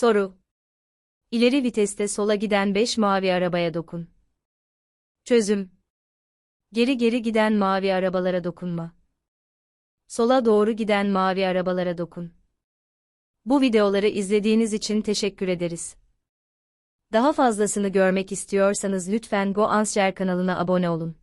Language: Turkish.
Soru. İleri viteste sola giden 5 mavi arabaya dokun. Çözüm. Geri geri giden mavi arabalara dokunma. Sola doğru giden mavi arabalara dokun. Bu videoları izlediğiniz için teşekkür ederiz. Daha fazlasını görmek istiyorsanız lütfen GoAnsher kanalına abone olun.